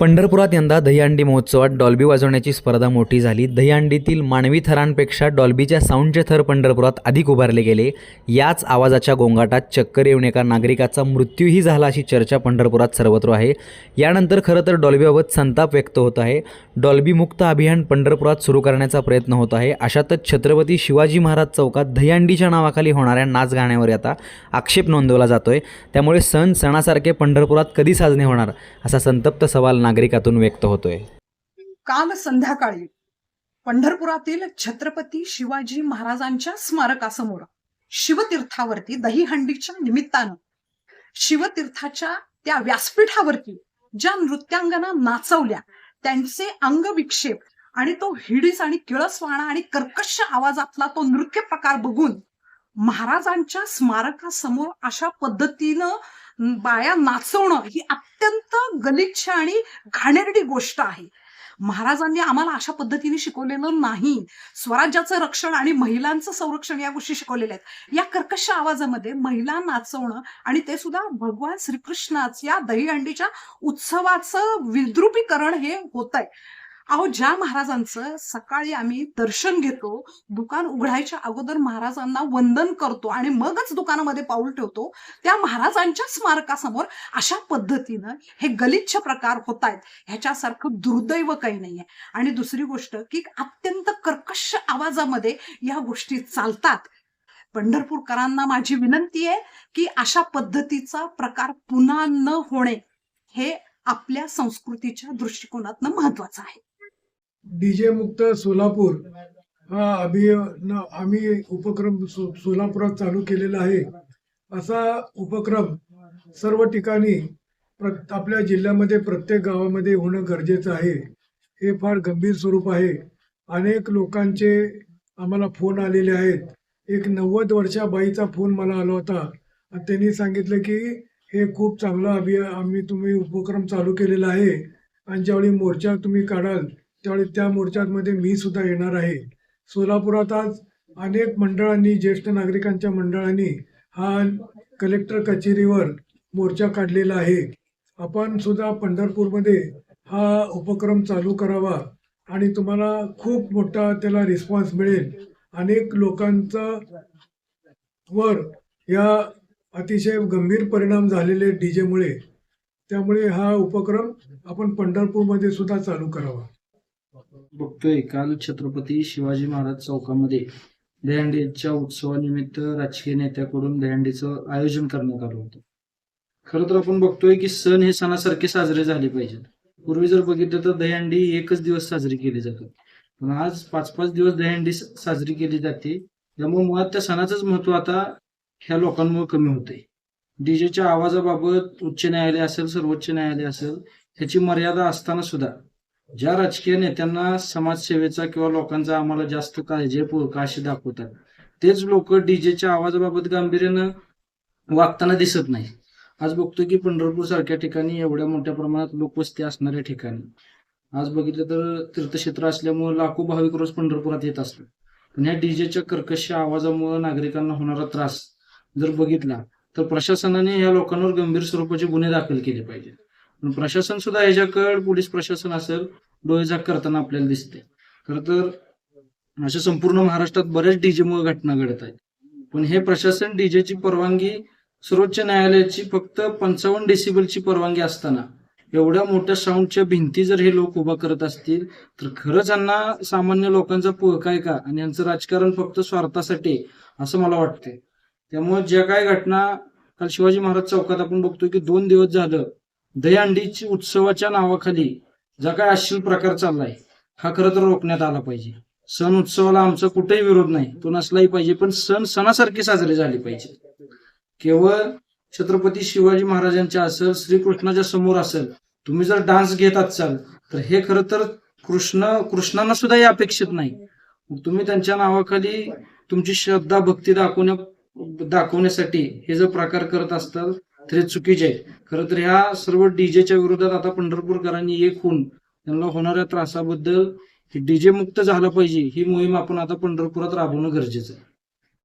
पंढरपुरात यंदा दहीहंडी महोत्सवात डॉल्बी वाजवण्याची स्पर्धा मोठी झाली. दहीहंडीतील मानवी थरांपेक्षा डॉल्बीच्या साऊंडचे थर पंढरपुरात अधिक उभारले गेले. याच आवाजाच्या गोंगाटात चक्कर येऊन एका नागरिकाचा मृत्यूही झाला अशी चर्चा पंढरपुरात सर्वत्र आहे. यानंतर खरं तर डॉल्बीबाबत संताप व्यक्त होत आहे. डॉल्बी मुक्त अभियान पंढरपुरात सुरू करण्याचा प्रयत्न होत आहे. अशातच छत्रपती शिवाजी महाराज चौकात दहीहंडीच्या नावाखाली होणाऱ्या नाच गाण्यावर आता आक्षेप नोंदवला जातोय. त्यामुळे सण सणासारखे पंढरपुरात कधी साजणे होणार? असा संतप्त सवाल नागरिकातून व्यक्त होतोय. काल संध्याकाळी पंढरपुरातील छत्रपती शिवाजी महाराजांच्या स्मारकासमोर शिवतीर्थावरती दहीहंडीच्या निमित्तानं शिवतीर्थाच्या त्या व्यासपीठावरती ज्या नृत्यांगना नाचवल्या त्यांचे अंगविक्षेप आणि तो हिडीस आणि किळस वाणा आणि कर्कश आवाजातला तो नृत्य प्रकार बघून महाराजांच्या स्मारकासमोर अशा पद्धतीनं बाया नाचवणं ही अत्यंत गलिच्छ आणि घाणेरडी गोष्ट आहे. महाराजांनी आम्हाला अशा पद्धतीने शिकवलेलं नाही. स्वराज्याचं रक्षण आणि महिलांचं संरक्षण या गोष्टी शिकवलेल्या आहेत. या कर्कश आवाजामध्ये महिला नाचवणं आणि ते सुद्धा भगवान श्रीकृष्णाच या दहीहंडीच्या उत्सवाचं विद्रुपीकरण हे होत आहे अहो ज्या महाराजांचं सकाळी आम्ही दर्शन घेतो दुकान उघडायच्या अगोदर महाराजांना वंदन करतो आणि मगच दुकानामध्ये पाऊल ठेवतो त्या महाराजांच्या स्मारकासमोर अशा पद्धतीनं हे गलिच्छ प्रकार होत आहेत ह्याच्यासारखं दुर्दैव काही नाहीये. आणि दुसरी गोष्ट की अत्यंत कर्कश आवाजामध्ये या गोष्टी चालतात. पंढरपूरकरांना माझी विनंती आहे की अशा पद्धतीचा प्रकार पुन्हा न होणे हे आपल्या संस्कृतीच्या दृष्टिकोनातनं महत्वाचं आहे. डीजे मुक्त सोलापूर हा अभियान आम्ही उपक्रम सो- सोलापुरात चालू केलेला आहे. असा उपक्रम सर्व ठिकाणी प्र आपल्या जिल्ह्यामध्ये प्रत्येक गावामध्ये होणं गरजेचं आहे. हे फार गंभीर स्वरूप आहे. अनेक लोकांचे आम्हाला फोन आलेले आहेत. एक नव्वद वर्षा बाईचा फोन मला आला होता. आणि त्यांनी सांगितलं की हे खूप चांगलं अभिया आम्ही तुम्ही उपक्रम चालू केलेला आहे. आणि ज्यावेळी मोर्चा तुम्ही काढाल त्यावेळी त्या मोर्चामध्ये मी सुद्धा येणार आहे. सोलापुरात आज अनेक मंडळांनी ज्येष्ठ नागरिकांच्या मंडळांनी हा कलेक्टर कचेरीवर मोर्चा काढलेला आहे. आपण सुद्धा पंढरपूरमध्ये हा उपक्रम चालू करावा आणि तुम्हाला खूप मोठा त्याला रिस्पॉन्स मिळेल. अनेक लोकांचा वर या अतिशय गंभीर परिणाम झालेले डीजेमुळे. त्यामुळे हा उपक्रम आपण पंढरपूरमध्ये सुद्धा चालू करावा. बघतोय काल छत्रपती शिवाजी महाराज चौकामध्ये दहीहंडीच्या उत्सवानिमित्त राजकीय नेत्याकडून दहीहंडीचं आयोजन करण्यात आलं होतं. खरं तर आपण बघतोय की सण हे सणासारखे साजरे झाले पाहिजेत. पूर्वी जर बघितलं तर दहीहंडी एकच दिवस साजरी केली जाते. पण आज पाच पाच दिवस दहीहंडी साजरी केली जाते. त्यामुळे मुळात त्या सणाचंच महत्त्व आता ह्या लोकांमुळे कमी होते डीजेच्या आवाजाबाबत उच्च न्यायालय असेल सर्वोच्च न्यायालय असेल ह्याची मर्यादा असताना सुद्धा ज्या राजकीय नेत्यांना समाजसेवेचा किंवा लोकांचा आम्हाला जास्त काळजी आहे, का अशी दाखवतात तेच लोक डीजेच्या आवाजाबाबत गांभीर्यानं वागताना दिसत नाही. आज बघतोय की पंढरपूर सारख्या ठिकाणी एवढ्या मोठ्या प्रमाणात लोकवस्ती असणाऱ्या ठिकाणी. आज बघितलं तर तीर्थक्षेत्र असल्यामुळे लाखो भाविक रोज पंढरपुरात येत असतात. पण ह्या डीजेच्या कर्कश आवाजामुळे नागरिकांना होणारा त्रास जर बघितला तर प्रशासनाने या लोकांवर गंभीर स्वरूपाचे गुन्हे दाखल केले पाहिजेत. प्रशासन सुद्धा ह्याच्याकडे पोलीस प्रशासन असेल डोळेझाक करताना आपल्याला दिसते खर तर अशा संपूर्ण महाराष्ट्रात बऱ्याच डीजेमुळे घटना घडत आहेत. पण हे प्रशासन डीजेची परवानगी सर्वोच्च न्यायालयाची फक्त पंचावन्न डेसिबलची परवानगी असताना एवढ्या मोठ्या साऊंडच्या भिंती जर हे लोक उभा करत असतील तर खरंच यांना सामान्य लोकांचा पोह काय का? आणि यांचं राजकारण फक्त स्वार्थासाठी असं मला वाटतंय. त्यामुळे ज्या काय घटना काल शिवाजी महाराज चौकात आपण बघतोय की दोन दिवस झालं दहीहंडीची उत्सवाच्या नावाखाली जो काय अश्लील प्रकार चाललाय हा खरं तर रोखण्यात आला पाहिजे. सण उत्सवाला आमचा कुठेही विरोध नाही तो नसलाही पाहिजे पण सण सणासारखे साजरे झाले पाहिजे. केवळ छत्रपती शिवाजी महाराजांच्या असेल श्रीकृष्णाच्या समोर असेल तुम्ही जर डान्स घेत असाल तर हे खरं तर कृष्ण कृष्णांना सुद्धा हे अपेक्षित नाही. तुम्ही त्यांच्या नावाखाली तुमची श्रद्धा भक्ती दाखवण्या दाखवण्यासाठी हे जर प्रकार करत असताल तरी चुकीचे आहे खरं तर ह्या सर्व डीजेच्या विरोधात आता पंढरपूरकरांनी एक होऊन त्यांना होणाऱ्या त्रासाबद्दल डीजे मुक्त झालं पाहिजे ही मोहीम आपण आता पंढरपुरात राबवणं गरजेचं आहे.